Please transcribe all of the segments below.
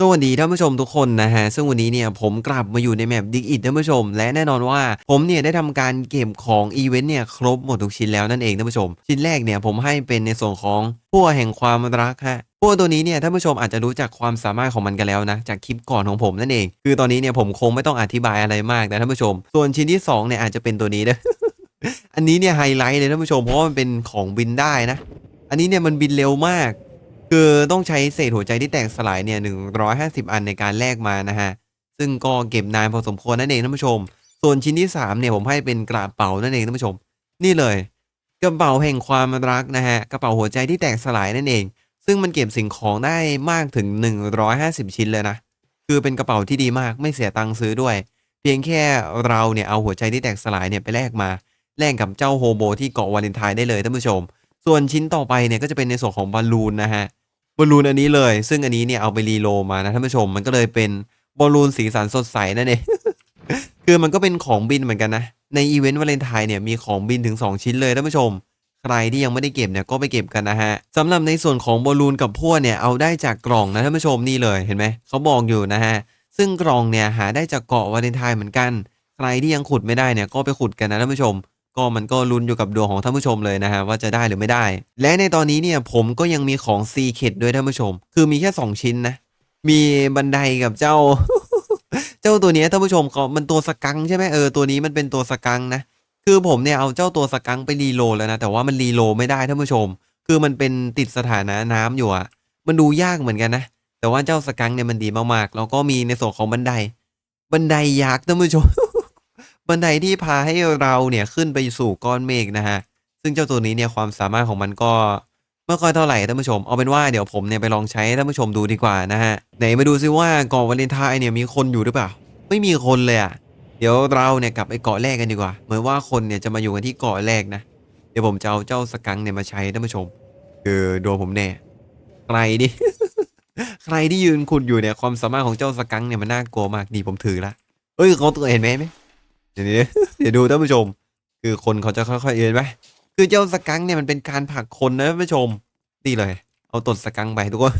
สวัสดีท่านผู้ชมทุกคนนะฮะ ซึ่งวันนี้เนี่ยผมกลับมาอยู่ในแมปดิกอิดท่านผู้ชม และแน่นอนว่าผมเนี่ยได้ทำการเก็บของอีเวนต์เนี่ยครบหมดทุกชิ้นแล้วนั่นเองท่านผู้ชม ชิ้นแรกเนี่ยผมให้เป็นในส่วนของพั่วแห่งความรักฮะพั่วตัวนี้เนี่ยท่านผู้ชมอาจจะรู้จักความสามารถของมันกันแล้วนะ จากคลิปก่อนของผมนั่นเอง คือตอนนี้เนี่ยผมคงไม่ต้องอธิบายอะไรมากนะท่านผู้ชม ส่วนชิ้นที่สองเนี่ยอาจจะเป็นตัวนี้นะอันนี้เนี่ยไฮไลท์เลยท่านผู้ชมเพราะมันเป็นของบินได้นะ อันนี้เนี่ยมันบินเร็วมาก คือต้องใช้เศษหัวใจที่แตกสลายเนี่ยหนึ่งร้อยห้าสิบอันในการแลกมานะฮะ ซึ่งก็เก็บนานพอสมควรนั่นเองท่านผู้ชม ส่วนชิ้นที่สามเนี่ยผมให้เป็นกระเป๋านั่นเองท่านผู้ชม นี่เลยกระเป๋าแห่งความรักนะฮะกระเป๋าหัวใจที่แตกสลายนั่นเอง ซึ่งมันเก็บสิ่งของได้มากถึง 150 ชิ้นเลยนะ คือเป็นกระเป๋าที่ดีมากไม่เสียตังค์ซื้อด้วย เพียงแค่เราเนี่ยเอาหัวใจที่แตกสลายเนี่ยไปแลกมาแลกกับเจ้าโฮโบที่เกาะวาเลนไทน์ได้เลยท่านผู้ชม ส่วนชิ้นต่อไปเนี่ยก็จะเป็นในส่วนของบอลลูนนะฮะ บอลลูนอันนี้เลย ซึ่งอันนี้เนี่ยเอาไปรีโลมานะท่านผู้ชมมันก็เลยเป็นบอลลูนสีสันสดใสนั่นเอง คือมันก็เป็นของบินเหมือนกันนะ ในอีเวนต์วาเลนไทน์เนี่ยมีของบินถึง 2 ชิ้นเลยท่านผู้ชม ใครที่ยังไม่ได้เก็บเนี่ยก็ไปเก็บกันนะฮะสำหรับในส่วนของบอลลูนกับพวเนี่ยเอาได้จากกล่องนะท่านผู้ชมนี่เลยเห็นไหมเขาบอกอยู่นะฮะซึ่งกล่องเนี่ยหาได้จากเกาะวาเลนไทน์เหมือนกัน ใครที่ยังขุดไม่ได้เนี่ยก็ไปขุดกันนะท่านผู้ชม ก็มันก็ลุ้นอยู่กับดวงของท่านผู้ชมเลยนะฮะว่าจะได้หรือไม่ได้ และในตอนนี้เนี่ยผมก็ยังมีของซีเคดด้วยท่านผู้ชม คือมีแค่ 2 ชิ้นนะ มีบันไดกับเจ้า เจ้าตัวนี้ท่านผู้ชมก็มันตัวสกังใช่ไหมเออตัวนี้มันเป็นตัวสกังนะคือผมเนี่ยเอาเจ้าตัวสกังไปรีโหลดแล้วนะแต่ว่ามันรีโหลดไม่ได้ท่านผู้ชม คือมันเป็นติดสถานะน้ำอยู่อะมันดูยากเหมือนกันนะ แต่ว่าเจ้าสกังเนี่ยมันดีมากๆแล้วก็มีในส่วนของบันได บันไดยักษ์ท่านผู้ชม บันไดที่พาให้เราเนี่ยขึ้นไปสู่ก้อนเมฆนะฮะ ซึ่งเจ้าตัวนี้เนี่ยความสามารถของมันก็ไม่ค่อยเท่าไหร่ท่านผู้ชม เอาเป็นว่าเดี๋ยวผมเนี่ยไปลองใช้ท่านผู้ชมดูดีกว่านะฮะ ไหนมาดูซิว่าเกาะวาเลนไทน์เนี่ยมีคนอยู่หรือเปล่า ไม่มีคนเลยอะเดี๋ยวเราเนี่ยกลับไปเกาะแรกกันดีกว่า เหมือนว่าคนเนี่ยจะมาอยู่กันที่เกาะแรกนะ เดี๋ยวผมจะเอาเจ้าสกังเนี่ยมาใช้ท่านผู้ชม คือโดนผมแน่ใครดิ ใครที่ยืนขุดอยู่เนี่ยความสามารถของเจ้าสกังเนี่ยมันน่ากลัวมากนี่ผมถือละเอ้ยเขาตัวเห็นไหมไหม เดี๋ยวนี้เดี๋ยวดูท่านผู้ชม คือคนเขาจะค่อยๆเอ็นไหมคือเจ้าสกังเนี่ยมันเป็นการผลักคนนะท่านผู้ชมนี่เลย เอาตดสกังไปทุกคน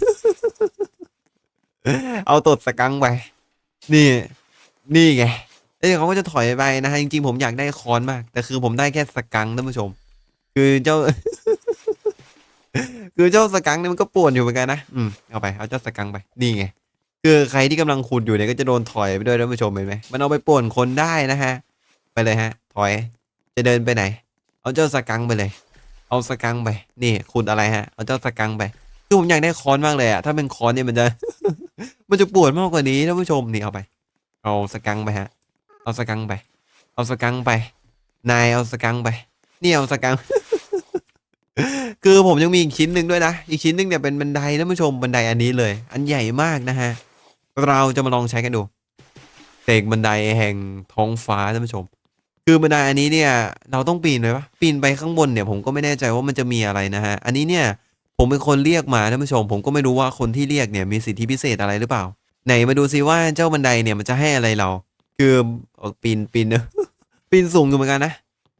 เอาตดสกังไปนี่ นี่ไงเอ้ยเขาก็จะถอยไปนะฮะจริงๆผมอยากได้คอนมาก แต่คือผมได้แค่สกังท่านผู้ชม คือเจ้า คือเจ้าสกังเนี่ยมันก็ป่วนอยู่เหมือนกันนะอืมเอาไปเอาเจ้าสกังไปนี่ไง คือใครที่กำลังขุดอยู่เนี่ยก็จะโดนถอยไปด้วยท่านผู้ชมเห็นไหมมันเอาไปป่วนคนได้นะฮะ ไปเลยฮะ ถอย จะเดินไปไหน เอาเจ้าสกังไปเลย เอาสกังไป นี่ขุดอะไรฮะ เอาเจ้าสกังไป คือผมอยากได้คอนมากเลยอะถ้าเป็นคอนเนี่ยมันจะ มันจะปวดมากกว่านี้ท่านผู้ชมนี่เอาไป เอาสกังไปฮะ เอาสกังไป เอาสกังไป นายเอาสกังไป นี่เอาสกัง คือผมยังมีอีกชิ้นหนึ่งด้วยนะ อีกชิ้นหนึ่งเนี่ยเป็นบันไดท่านผู้ชมบันไดอันนี้เลย อันใหญ่มากนะฮะ เราจะมาลองใช้กันดูเสกบันไดแห่งท้องฟ้าท่านผู้ชม คือบันไดอันนี้เนี่ย เราต้องปีนเลยปะปีนไปข้างบนเนี่ยผมก็ไม่แน่ใจว่ามันจะมีอะไรนะฮะ อันนี้เนี่ยผมเป็นคนเรียกมาท่านผู้ชม ผมก็ไม่รู้ว่าคนที่เรียกเนี่ยมีสิทธิพิเศษอะไรหรือเปล่า ไหนมาดูซิว่าเจ้าบันไดเนี่ยมันจะให้อะไรเรา คือเอ่อปีนปีนเนอะปีนสูงอยู่เหมือนกันนะ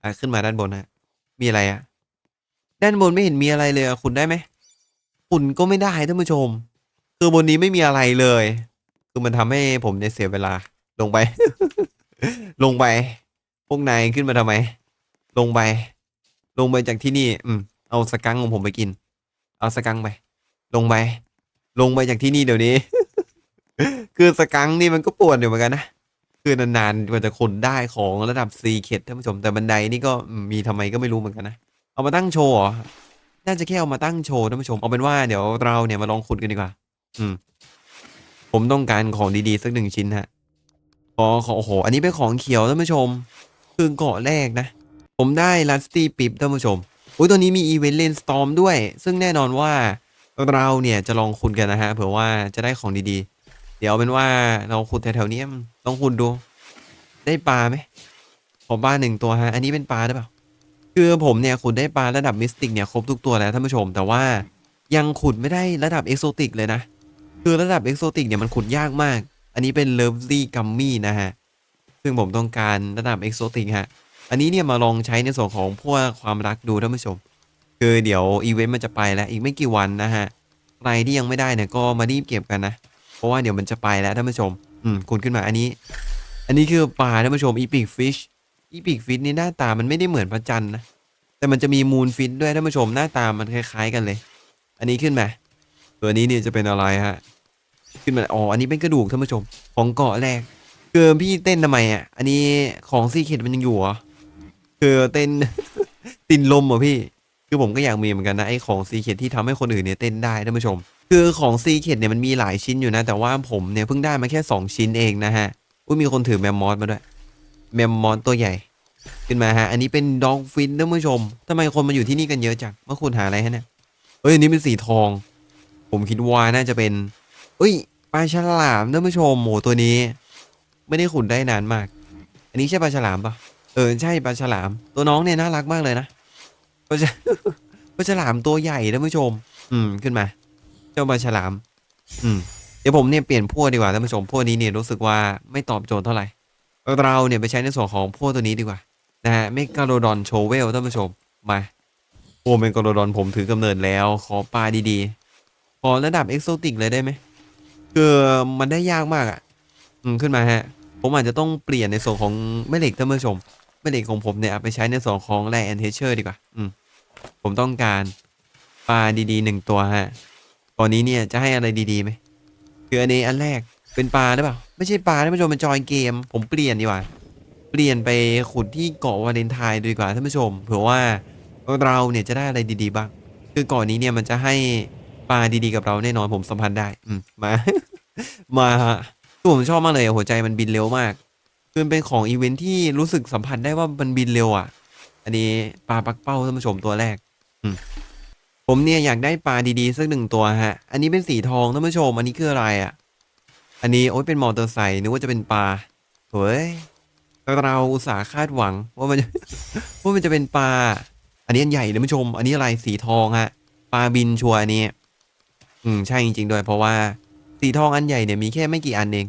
อะขึ้นมาด้านบนฮะมีอะไรอะด้านบนไม่เห็นมีอะไรเลยอะคุณได้ไหมคุณก็ไม่ได้ท่านผู้ชม คือบนนี้ไม่มีอะไรเลย คือมันทำให้ผมเนี่ยเสียเวลา ลงไป ลงไป พวกนายขึ้นมาทำไม ลงไป ลงไปจากที่นี่ อืม เอาสกังของผมไปกิน เอาสกังไป ลงไป ลงไปจากที่นี่เดี๋ยวนี้ คือสกังนี่มันก็ปวดอยู่เหมือนกันนะ คือนานๆกว่าจะคนได้ของระดับซีเคดท่านผู้ชม แต่บันไดนี่ก็มีทำไมก็ไม่รู้เหมือนกันนะ เอามาตั้งโชว์น่าจะแค่เอามาตั้งโชว์ท่านผู้ชม เอาเป็นว่าเดี๋ยวเราเนี่ยมาลองขุดกันดีกว่า อืม ผมต้องการของดีๆ สักหนึ่งชิ้นฮะขอขอโอ้โห อันนี้เป็นของเขียวท่านผู้ชม คือเกาะแรกนะ ผมได้ลัสตี้ปิปท่านผู้ชมอุ้ยตัวนี้มีอีเวนต์เลนสตอมด้วย ซึ่งแน่นอนว่าเราเนี่ยจะลองขุดกันนะฮะเผื่อว่าจะได้ของดีๆ เดี๋ยวเป็นว่าเราขุดแถวๆนี้ลองขุดดู ได้ปลาไหมขอปลาหนึ่งตัวฮะ อันนี้เป็นปลาหรือเปล่าคือผมเนี่ยขุดได้ปลาระดับมิสติกเนี่ยครบทุกตัวแล้วท่านผู้ชม แต่ว่ายังขุดไม่ได้ระดับเอกโซติกเลยนะ คือระดับเอกโซติกเนี่ยมันขุดยากมาก อันนี้เป็นเลิฟลี่กัมมี่นะฮะ ซึ่งผมต้องการระดับเอกโซติกฮะ อันนี้เนี่ยมาลองใช้ในส่วนของพวกความรักดูท่านผู้ชม คือเดี๋ยวอีเวนต์มันจะไปแล้วอีกไม่กี่วันนะฮะ ใครที่ยังไม่ได้เนี่ยก็มารีบเก็บกันนะ เพราะว่าเดี๋ยวมันจะไปแล้วท่านผู้ชม อืมคุณขึ้นมาอันนี้ อันนี้คือปลาท่านผู้ชมอีพิกฟิช อีพิกฟิชนี่หน้าตามันไม่ได้เหมือนพระจันทร์นะ แต่มันจะมีมูนฟิชด้วยท่านผู้ชมหน้าตามันคล้าย ๆ กันเลย อันนี้ขึ้นมา ตัวนี้เนี่ยจะเป็นอะไรฮะ ขึ้นมาอ๋ออันนี้เป็นกระดูกท่านผู้ชม ของเกาะแรกคือพี่เต้นทำไมอะ อันนี้ของซีเค็ดมันยังอยู่เหรอคือเต้น ตินลมเหรอพี่ คือผมก็อยากมีเหมือนกันนะไอ้ของซีเค็ดที่ทำให้คนอื่นเนี่ยเต้นได้ท่านผู้ชม คือของซีเค็ดเนี่ยมันมีหลายชิ้นอยู่นะ แต่ว่าผมเนี่ยเพิ่งได้มาแค่ 2 ชิ้นเองนะฮะอุ้ยมีคนถือแมมมอสมาด้วยแมมมอสตัวใหญ่ ขึ้นมาฮะ อันนี้เป็นด็อกฟินท่านผู้ชมทำไมคนมาอยู่ที่นี่กันเยอะจังเมื่อคุณหาอะไรฮะเนี่ยเอ้ยอันนี้เป็นสีทอง ผมคิดว่าน่าจะเป็น เอ้ยปลาฉลามท่านผู้ชมโหตัวนี้ ไม่ได้ขุดได้นานมาก อันนี้ใช่ปลาฉลามปะเออใช่ปลาฉลาม ตัวน้องเนี่ยน่ารักมากเลยนะปลาฉปลาฉลามตัวใหญ่ท่านผู้ชม อืมขึ้นมา เจ้าปลาฉลาม อืมเดี๋ยวผมเนี่ยเปลี่ยนพวกดีกว่าท่านผู้ชมพวกนี้เนี่ยรู้สึกว่าไม่ตอบโจทย์เท่าไหร่เราเนี่ยไปใช้ในส่วนของพวกตัวนี้ดีกว่านะฮะเมกาโลดอนโชเวลท่านผู้ชมมาโอ้เมกาโลดอนผมถือกำเนิดแล้ว ขอปลาดีๆขอระดับเอ็กโซติกเลยได้ไหม คือมันได้ยากมากอะ อืมขึ้นมาฮะ ผมอาจจะต้องเปลี่ยนในส่วนของแม่เหล็กท่านผู้ชมแม่เหล็กของผมเนี่ยไปใช้ในส่วนของแร่แอนเทเชอร์ดีกว่า อืม ผมต้องการปลาดีๆหนึ่งตัวฮะตอนนี้เนี่ยจะให้อะไรดีๆไหมคืออันนี้อันแรกเป็นปลาหรือเปล่า ไม่ใช่ปลาท่านผู้ชมเป็นจอยเกม ผมเปลี่ยนดีกว่า เปลี่ยนไปขุดที่เกาะวาเลนไทน์ดีกว่าท่านผู้ชมเผื่อว่าเราเนี่ยจะได้อะไรดีๆบ้าง คือเกาะนี้เนี่ยมันจะให้ ปลาดีๆกับเราแน่นอนผมสัมพันธ์ได้ อืมมา มาฮะคือผมชอบมากเลยหัวใจมันบินเร็วมากคือมันเป็นของอีเวนท์ที่รู้สึกสัมผัสได้ว่ามันบินเร็วอะ อันนี้ปลาปักเป้าท่านผู้ชมตัวแรก อืมผมเนี่ยอยากได้ปลาดีๆสักหนึ่งตัวฮะ อันนี้เป็นสีทองท่านผู้ชม อันนี้คืออะไรอะ อันนี้โอ๊ยเป็นมอเตอร์ไซค์นึกว่าจะเป็นปลาเฮ้ยเราอุตส่าห์คาดหวัง ว่ามันว่ามันจะเป็นปลา อันนี้อันใหญ่ท่านผู้ชม อันนี้อะไรสีทองฮะ ปลาบินชัวร์อันนี้ อืมใช่จริงๆด้วยเพราะว่าสีทองอันใหญ่เนี่ยมีแค่ไม่กี่อันเอง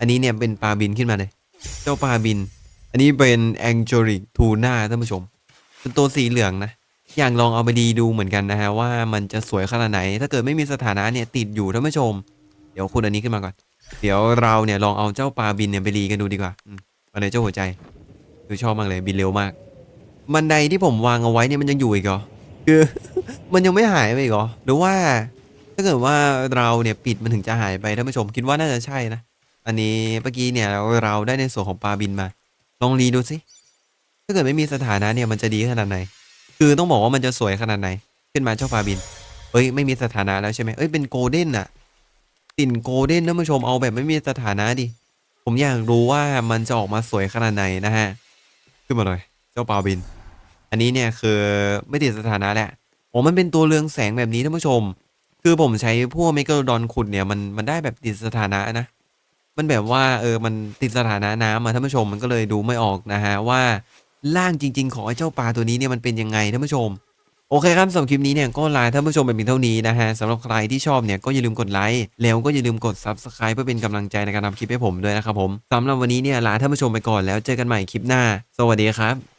อันนี้เนี่ยเป็นปลาบินขึ้นมาเลย เจ้าปลาบิน อันนี้เป็นแองเจลิกทูน่าท่านผู้ชม เป็นตัวสีเหลืองนะ อย่ากลองเอาไปดีดูเหมือนกันนะฮะว่ามันจะสวยขนาดไหน ถ้าเกิดไม่มีสถานะเนี่ยติดอยู่ท่านผู้ชม เดี๋ยวคุณอันนี้ขึ้นมาก่อน เดี๋ยวเราเนี่ยลองเอาเจ้าปลาบินเนี่ยไปรีกันดูดีกว่าอืมมาเลยเจ้าหัวใจคือชอบมากเลยบินเร็วมาก บันไดที่ผมวางเอาไว้เนี่ยมันยังอยู่อีกเหรอคือมันยังไม่หายไปอีกเหรอหรือว่า ถ้าเกิดว่าเราเนี่ยปิดมันถึงจะหายไปท่านผู้ชมคิดว่าน่าจะใช่นะ อันนี้เมื่อกี้เนี่ยเราได้ในส่วนของปลาบินมา ลองรีดูสิถ้าเกิดไม่มีสถานะเนี่ยมันจะดีขนาดไหน คือต้องบอกว่ามันจะสวยขนาดไหน ขึ้นมาเจ้าปลาบิน เอ้ยไม่มีสถานะแล้วใช่ไหมเอ้ยเป็นโกลเด้นอะติ่นโกลเด้นท่านผู้ชมเอาแบบไม่มีสถานะดิ ผมอยากรู้ว่ามันจะออกมาสวยขนาดไหนนะฮะ ขึ้นมาเลยเจ้าปลาบิน อันนี้เนี่ยคือไม่ติดสถานะแหละโอ้มันเป็นตัวเรืองแสงแบบนี้ท่านผู้ชม คือผมใช้พวกเมกะโลดอนขุดเนี่ยมันมันได้แบบติดสถานะนะ มันแบบว่าเออมันติดสถานะน้ำอะท่านผู้ชมมันก็เลยดูไม่ออกนะฮะว่าร่างจริง ๆ ของไอ้เจ้าปลาตัวนี้เนี่ยมันเป็นยังไงท่านผู้ชมโอเคครับสำหรับคลิปนี้เนี่ยก็ลาท่านผู้ชมไปเพียงเท่านี้นะฮะสำหรับใครที่ชอบเนี่ยก็อย่าลืมกดไลค์แล้วก็อย่าลืมกด Subscribe เพื่อเป็นกำลังใจในการทำคลิปให้ผมด้วยนะครับผมสำหรับวันนี้เนี่ยลาท่านผู้ชมไปก่อนแล้วเจอกันใหม่คลิปหน้า สวัสดีครับ